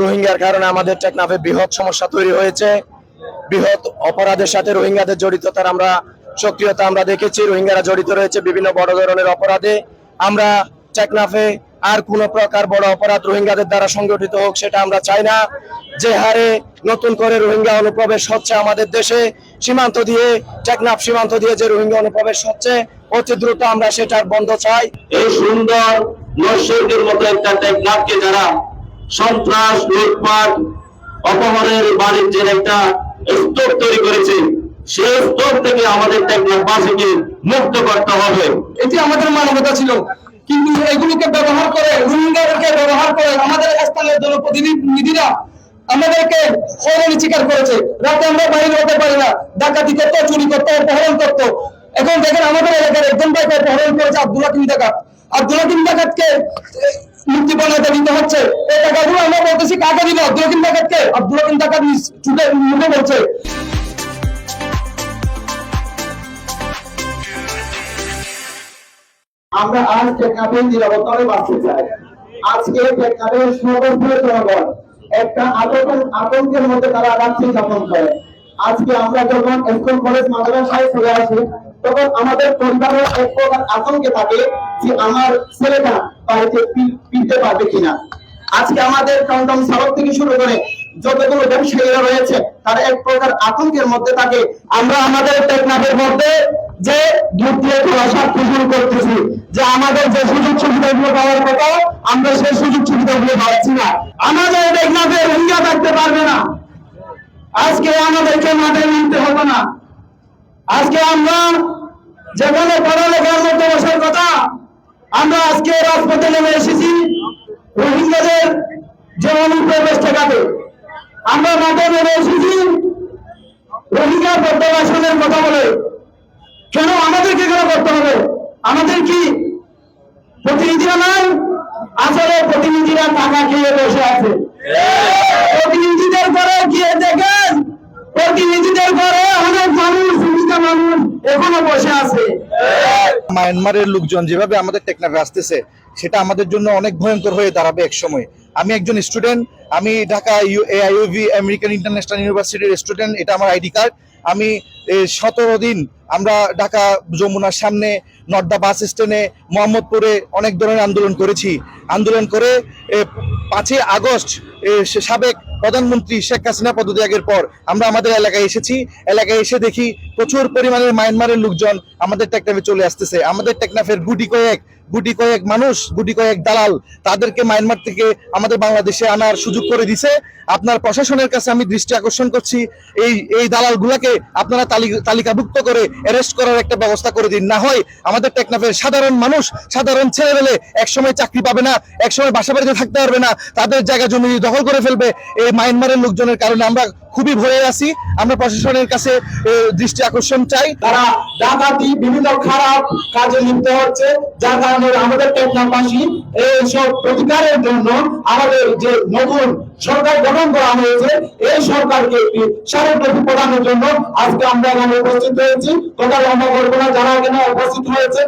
রোহিঙ্গার কারণে আমাদের টেকনাফে বৃহৎ সমস্যা তৈরি হয়েছে। বৃহৎ অপরাধের সাথে রোহিঙ্গাদের জড়িততার আমরা সক্রিয়তা আমরা দেখেছি। রোহিঙ্গারা জড়িত রয়েছে বিভিন্ন বড় ধরনের অপরাধে। আমরা টেকনাফে আর কোন প্রকার বড় অপরাধ রোহিঙ্গাদের দ্বারা সংগঠিত হোক সেটা আমরা চাই না। যে হারে নতুন করে রোহিঙ্গা অনুপ্রবেশ হচ্ছে আমাদের দেশে, সীমান্ত দিয়ে, টেকনাফ সীমান্ত দিয়ে যে রোহিঙ্গা অনুপ্রবেশ হচ্ছে, অতি দ্রুত আমরা সেটার বন্ধ চাই। এই সুন্দর নৈসর্গের মতো একটা টেকনাফকে যারা সন্ত্রাস, লুটপাট, অপহরণের বাণিজ্যের একটা স্তর তৈরি করেছে, সেই স্তর থেকে আমাদের টেকনাফবাসীকে মুক্ত করতে হবে। এটি আমাদের মানবতা ছিল। কিন্তু এগুলোকে ব্যবহার করে, রোহিঙ্গাদেরকে ব্যবহার করে আমাদের স্থানীয় জনপ্রতিনিধিরা আমাদেরকে হয়রানি স্বীকার করেছে। রাতে আমরা বাইরে হতে পারি না। ডাকাতি করতো, চুরি করতো, অপহরণ করতো। এখন দেখেন আমাদের এলাকার একজন ভাইকে অপহরণ করেছে আব্দুল্লাহ কিম ডাকাত। আব্দুল্লাহ কিম ডাকাতকে দিতে হচ্ছে। এই আমরা বলতেছি, কাকে দিব? ডাকাত নিজ- ছুটে মুখে বলছে। আমরা বাঁচতে আজকে টেকনাফের জনগণ একটা আতঙ্ক আতঙ্কের মধ্যে তারা রাত্রি যাপন করে। আজকে আমরা যখন স্কুল কলেজ মাদ্রাসায় চলে আসি তখন আমাদের পরিবারের এক প্রকার আতঙ্কে থাকে যে আমার ছেলেটা বাড়িতে ফিরতে পারবে কিনা। আজকে আমাদের টমটম চালক থেকে শুরু করে যতগুলো ব্যবসায়ীরা রয়েছে, তারা এক প্রকার আতঙ্কের মধ্যে থাকে। আমরা আমাদের টেকনাফের মধ্যে যে করতেছি, যে আমাদের যে সুযোগ সুবিধাগুলো পাওয়ার কথা, আমরা সেই সুযোগ সুবিধাগুলো পাচ্ছি না। আমাদের রোহিঙ্গা থাকতে পারবে না। আজকে আমাদেরকে মাঠে নামতে হবে না। আজকে আমরা যেখানে পড়ালেখার মধ্যে বসার কথা, আমরা আজকে রাজপথে নেমে এসেছি রোহিঙ্গাদের যে অনুপ্রবেশ ঠেকাতে আমরা মাঠে নেমে এসেছি রোহিঙ্গা প্রত্যাবাসনের কথা বলে। কেন আমাদেরকে কেন করতে হবে? আমাদের কি প্রতিনিধিরা নাই? আসলে প্রতিনিধিরা টাকা খেয়ে বসে আছে। প্রতিনিধিদের ঘরে গিয়ে দেখেন প্রতিনিধিদের ঘরে অনেক মানুষ জীবিত মানুষ এখনও বসে আছে মায়ানমারের লোকজন যেভাবে আমাদের টেকনাফে আসতেছে, সেটা আমাদের জন্য অনেক ভয়ঙ্কর হয়ে দাঁড়াবে এক সময়। আমি একজন স্টুডেন্ট আমি Dhaka U AIUB American International ইউনিভার্সিটির স্টুডেন্ট এটা আমার আইডি কার্ড আমি সতেরো দিন আমরা ঢাকা যমুনার সামনে নর্দা বাস স্ট্যান্ডে, মোহাম্মদপুরে অনেক ধরনের আন্দোলন করেছি। আন্দোলন করে পাঁচই আগস্ট সাবেক প্রধানমন্ত্রী শেখ হাসিনা পদত্যাগের পর আমরা আমাদের এলাকায় এসেছি। এলাকায় এসে দেখি প্রচুর পরিমাণের মায়ানমারের লোকজন আমাদের টেকনাফে চলে আসতেছে। আমাদের টেকনাফের গুটি কয়েক গুটি কয়েক মানুষ, গুটি কয়েক দালাল তাদেরকে মায়ানমার থেকে আমাদের বাংলাদেশে আনার সুযোগ করে দিছে। আপনার প্রশাসনের কাছে আমি দৃষ্টি আকর্ষণ করছি। এই এই দালালগুলাকে আপনারা তালিকাভুক্ত করে অ্যারেস্ট করার একটা ব্যবস্থা করে দিন। না হয় আমাদের টেকনাফের সাধারণ মানুষ, সাধারণ ছেলেবেলে একসময় চাকরি পাবে না, একসময় বাসা বাড়িতে থাকতে পারবে না, তাদের জায়গা জমি দখল করে ফেলবে। এই মায়ানমারের লোকজনের কারণে আমরা খুবই ভয়ে আছি। আমরা প্রশাসনের কাছে দৃষ্টি আকর্ষণ চাই। তারা ডাকাতি, বিভিন্ন খারাপ কাজে লিপ্ত হচ্ছে। যার কারণে আমাদের টেকনাফবাসী এই সব প্রতিকারের জন্য আমাদের যে নতুন সরকার গঠন করা হয়েছে এই সরকারকে একটি স্মারকলিপি প্রদানের জন্য আজকে আমরা এখানে উপস্থিত হয়েছি। কথা লম্বা করব না যারা এখানে উপস্থিত হয়েছে।